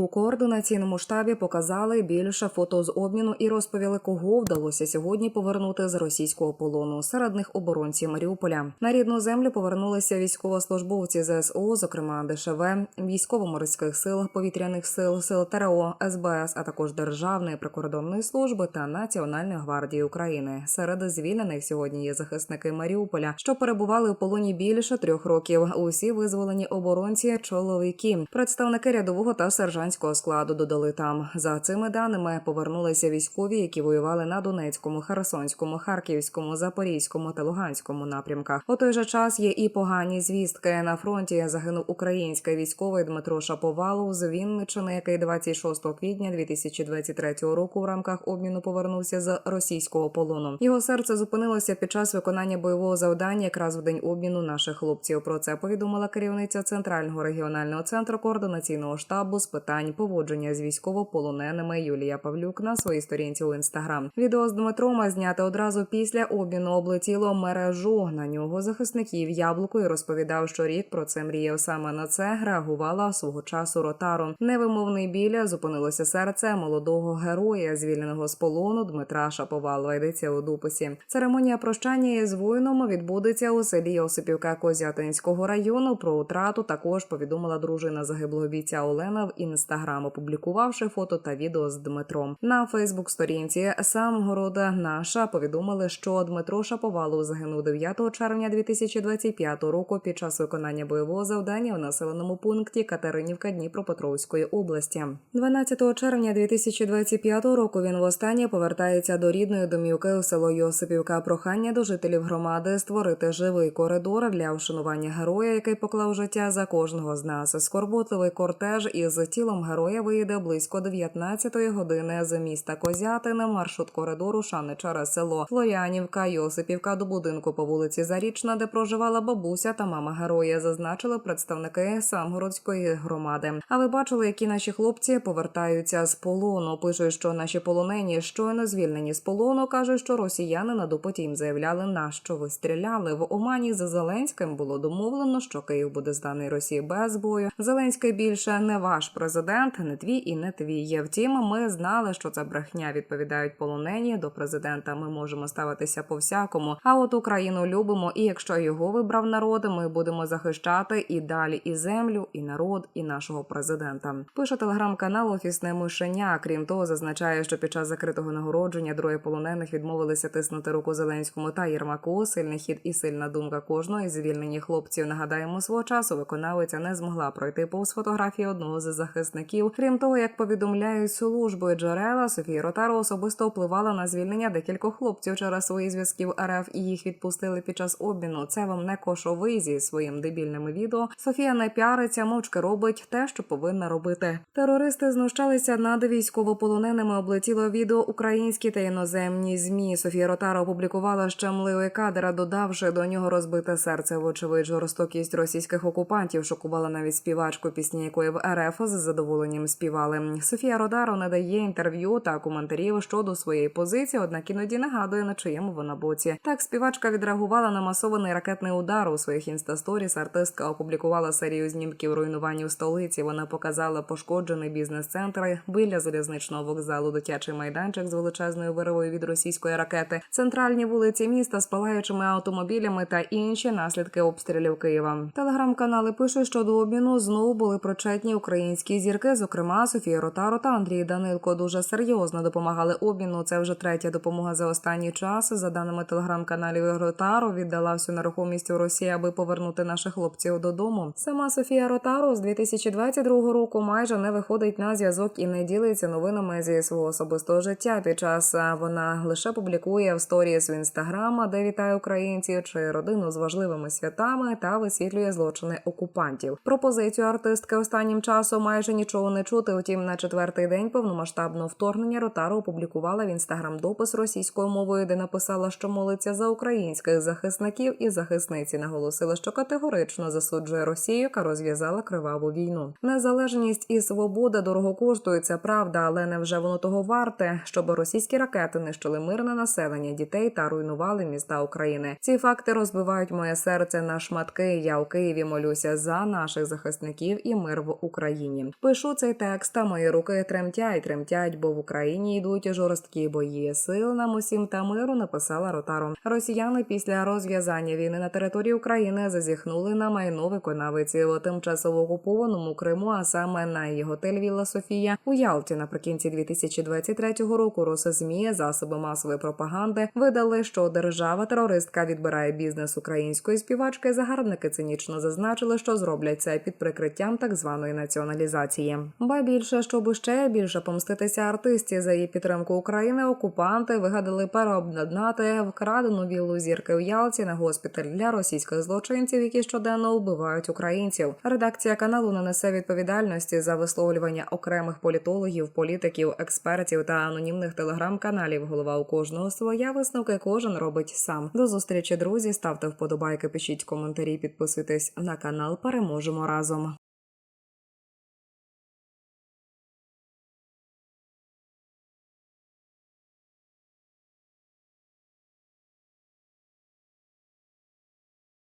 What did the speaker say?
У координаційному штабі показали більше фото з обміну і розповіли, кого вдалося сьогодні повернути з російського полону. Серед них оборонці Маріуполя. На рідну землю повернулися військовослужбовці ЗСУ, зокрема ДШВ, військово-морських сил, повітряних сил, сил ТРО, СБС, а також Державної прикордонної служби та Національної гвардії України. Серед звільнених сьогодні є захисники Маріуполя, що перебували у полоні більше трьох років. Усі визволені оборонці чоловіки, представники рядового та сержантського складу додали там. За цими даними повернулися військові, які воювали на Донецькому, Херсонському, Харківському, Запорізькому та Луганському напрямках. У той же час є і погані звістки. На фронті загинув український військовий Дмитро Шаповалов з Вінничини, який 26 квітня 2023 року в рамках обміну повернувся з російського полону. Його серце зупинилося під час виконання бойового завдання якраз в день обміну наших хлопців. Про це повідомила керівниця центрального регіонального центру координаційного штабу з питань поводження з військовополоненими Юлія Павлюк на своїй сторінці у інстаграм. Відео з Дмитром зняте одразу після обміну облетіло мережу. На нього захисників яблуко і розповідав, що рік про це мріяв. Саме на це реагувала свого часу ротару. Невимовний біля зупинилося серце молодого героя, звільненого з полону Дмитра Шаповалова. Йдеться у дописі. Церемонія прощання із воїном відбудеться у селі Йосипівка Козятинського району. Про утрату також повідомила дружина загиблого бійця Олена в інстаграм, опублікувавши фото та відео з Дмитром. На Фейсбук-сторінці сам города наша повідомили, що Дмитро Шаповалов загинув 9 червня 2025 року під час виконання бойового завдання у населеному пункті Катеринівка Дніпропетровської області. 12 червня 2025 року він востаннє повертається до рідної домівки у село Йосипівка. Прохання до жителів громади створити живий коридор для вшанування героя, який поклав життя за кожного з нас. Скорботливий кортеж із тілом героя виїде близько 19-ї години з міста Козятина. Маршрут коридору шани через село Флорянівка, Йосипівка до будинку по вулиці Зарічна, де проживала бабуся та мама героя. Зазначили представники Самгородської громади. А ви бачили, які наші хлопці повертаються з полону. Пишуть, що наші полонені щойно звільнені з полону. кажуть, що росіяни на допиті їм заявляли, на що ви стріляли. В Омані за Зеленським було домовлено, що Київ буде зданий Росії без бою. Зеленський більше не ваш президент, не твій і не твій. є. Втім, ми знали, що це брехня. Відповідають полонені до президента. Ми можемо ставитися по всякому. А от Україну любимо, і якщо його вибрав народ, ми будемо захищати і далі і землю, і народ, і нашого президента. Пише телеграм-канал Офісне мишеня. Крім того, зазначає, що під час закритого нагородження троє полонених відмовилися тиснути руку Зеленському та Єрмаку. Сильний хід і сильна думка кожного звільнені хлопців. Нагадаємо, свого часу виконавиця не змогла пройти повз фотографії одного з захисників. Крім того, як повідомляють служби джерела, Софія Ротаро особисто впливала на звільнення декількох хлопців через свої зв'язки в РФ і їх відпустили під час обміну. Це вам не кошовий зі своїм дебільними відео. Софія не піариться, мовчки робить те, що повинна робити. Терористи знущалися над військовополоненими. Облетіло відео українські та іноземні змі. Софія Ротара опублікувала щемливий кадр, додавши до нього розбите серце. Вочевидь, жорстокість російських окупантів шокувала навіть співачку, пісні якої в РФ з задоволенням співали. Софія Родаро не дає інтерв'ю та коментарів щодо своєї позиції, однак іноді нагадує на чиєму вона боці. Так співачка відреагувала на масований ракетний удар у своїх інстасторіс. Артистка опублікувала серію знімків руйнувань у столиці. Вона показала пошкоджений бізнес-центр біля залізничного вокзалу, дитячий майданчик з величезною виривою від російської ракети, центральні вулиці міста з палаючими автомобілями та інші наслідки обстрілів Києва. Телеграм-канали пишуть, що до обміну знову були причетні українські зірки, зокрема Софія Ротаро та Андрій Данилко. Дуже серйозно допомагали обміну. Це вже третя допомога за останній час. За даними телеграм-каналів Ротаро, віддала всю нерухомість у Росії, аби повернути наших хлопців додому. Сама Софія Ротаро з 2022 року майже не виходить на зв'язок і не ділиться новинами зі свого особистого життя. Під час вона лише публікує в сторіс в інстаграма, де вітає українців чи родину з важливими святами та висвітлює злочини окупантів. Пропозицію артистки останнім часом майже нічого не чути. Втім, на четвертий день повномасштабного вторгнення Ротаро опублікувала в інстаграм допис російською мовою, де написала, що молиться за українських захисників і захисниці. Наголосила, що категорично засуджує Росію, яка розв'язала криваву війну. Незалежність і свобода дорого коштують, це правда, але невже воно того варте, щоб російські ракети нищили мирне населення дітей та руйнували міста України. Ці факти розбивають моє серце на шматки. Я у Києві молюся за наших захисників і мир в Україні. Пишу цей текст, а мої руки тремтять, тремтять, бо в Україні йдуть жорсткі бої. Сил нам усім та миру написала Ротару. Росіяни після розв'язання війни на території України зазіхнули на майно виконавиці у тимчасово окупованому Криму, а саме на її готель Вілла Софія у Ялті. Наприкінці 2023 року Росзмі засоби масової пропаганди видали, що держава терористка відбирає бізнес української співачки. Загарбники цинічно зазначили, що зроблять це під прикриттям так званої націоналізації. Ба більше, щоб ще більше помститися артисті за її підтримку України, окупанти вигадали переобладнати вкрадену віллу зірки у Ялті на госпіталь для російських злочинців, які щоденно вбивають українців. Редакція каналу не несе відповідальності за висловлювання окремих політологів, політиків, експертів та анонімних телеграм-каналів. Голова у кожного своя висновки кожен робить сам. До зустрічі, друзі. Ставте вподобайки, пишіть коментарі, підписуйтесь на канал. Переможемо разом.